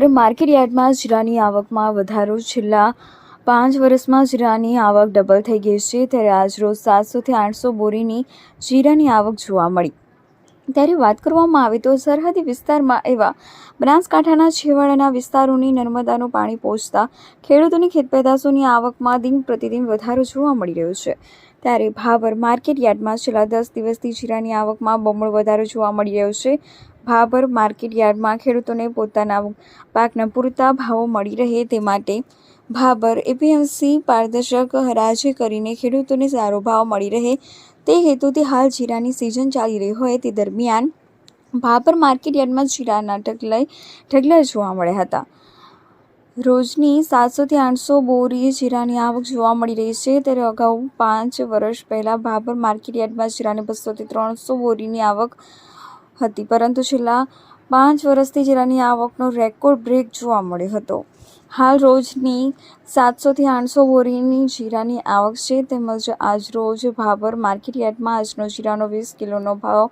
Market યાર્ડમાં જીરાની આવકમાં વધારો છેલ્લા પાંચ વર્ષમાં જીરાની આવક ડબલ થઈ ગઈ છે. ત્યારે આજરોજ સાતસોથી આઠસો બોરીની જીરાની આવક જોવા મળી. ત્યારે વાત કરવામાં આવે તો સરહદી વિસ્તારમાં એવા બનાસકાંઠાના છેવાડાના વિસ્તારોની નર્મદાનું પાણી પહોંચતા ખેડૂતોની ખેતપેદાશોની આવકમાં દિન પ્રતિદિન વધારો જોવા મળી રહ્યો છે. ત્યારે ભાવર માર્કેટ યાર્ડમાં છેલ્લા દસ દિવસથી જીરાની આવકમાં બમણો વધારો જોવા મળી રહ્યો છે. ભાભર માર્કેટ યાર્ડમાં ખેડૂતોને પોતાના પાકના પૂરતા ભાવો મળી રહે તે માટે ભાભર એપીએમસી પારદર્શક હરાજી કરીને ખેડૂતોને સારો ભાવ મળી રહે તે હેતુથી હાલ જીરાની સિઝન ચાલી રહી હોય તે દરમિયાન ભાભર માર્કેટ યાર્ડમાં જીરાના ઢગલાઈ ઢગલા જોવા મળ્યા હતા. રોજની સાતસોથી આઠસો બોરી જીરાની આવક જોવા મળી રહી છે. ત્યારે અગાઉ પાંચ વર્ષ પહેલાં ભાભર માર્કેટ યાર્ડમાં જીરાની બસોથી ત્રણસો બોરીની આવક હતી, પરંતુ છેલ્લા પાંચ વર્ષથી જીરાની આવકનો રેકોર્ડ બ્રેક જોવા મળ્યો હતો. હાલ રોજની સાતસોથી આઠસો બોરીની જીરાની આવક છે, તેમજ આજ રોજ ભાભર માર્કેટ યાર્ડમાં આજનો જીરાનો વીસ કિલોનો ભાવ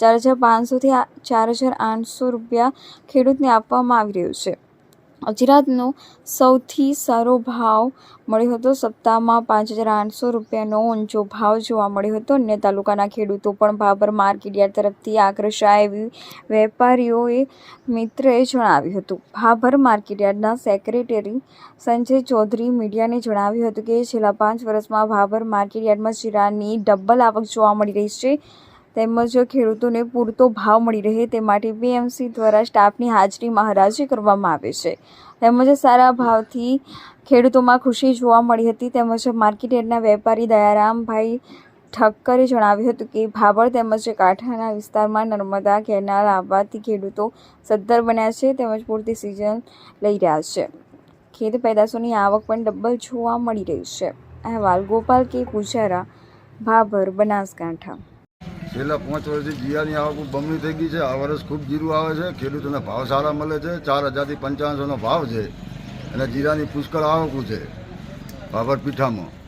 ચાર હજાર પાંચસોથી ચાર હજાર આઠસો રૂપિયા ખેડૂતને આપવામાં આવી રહ્યો છે. ગુજરાતનો સૌથી સારો ભાવ મળ્યો હતો સપ્તાહમાં પાંચ હજાર આઠસો રૂપિયાનો. ઊંચો ભાવ જોવા મળ્યો હતો. અન્ય તાલુકાના ખેડૂતો પણ ભાભર માર્કેટયાર્ડ તરફથી આકર્ષાય એવી વેપારીઓએ મિત્રએ જણાવ્યું હતું. ભાભર માર્કેટયાર્ડના સેક્રેટરી સંજય ચૌધરી મીડિયાને જણાવ્યું હતું કે છેલ્લા પાંચ વર્ષમાં ભાભર માર્કેટયાર્ડમાં શિરાની ડબલ આવક જોવા મળી રહી છે. તેમજ ખેડૂતોને પૂરતો ભાવ મળી રહે તે માટે પીએમસી દ્વારા સ્ટાફની હાજરીમાં હરાજી કરવામાં આવે છે. તેમજ સારા ભાવથી ખેડૂતોમાં ખુશી જોવા મળી હતી. તેમજ માર્કેટયાર્ડના વેપારી દયારામભાઈ ઠક્કરે જણાવ્યું હતું કે ભાભર તેમજ કાંઠાના વિસ્તારમાં નર્મદા કેનાલ આવવાથી ખેડૂતો સદ્ધર બન્યા છે તેમજ પૂરતી સિઝન લઈ રહ્યા છે. ખેત પેદાશોની આવક પણ ડબલ જોવા મળી રહી છે. અહેવાલ ગોપાલ કે પૂજારા, ભાભર, બનાસકાંઠા. છેલ્લા પાંચ વર્ષથી જીરાની આવક બમણી થઈ ગઈ છે. આ વર્ષ ખૂબ જીરું આવે છે. ખેડૂતોને ભાવ સારા મળે છે. ચાર હજારથી પંચાવનસોનો ભાવ છે. અને જીરાની પુષ્કળ આવકું છે. ભાભર પીઠામાં.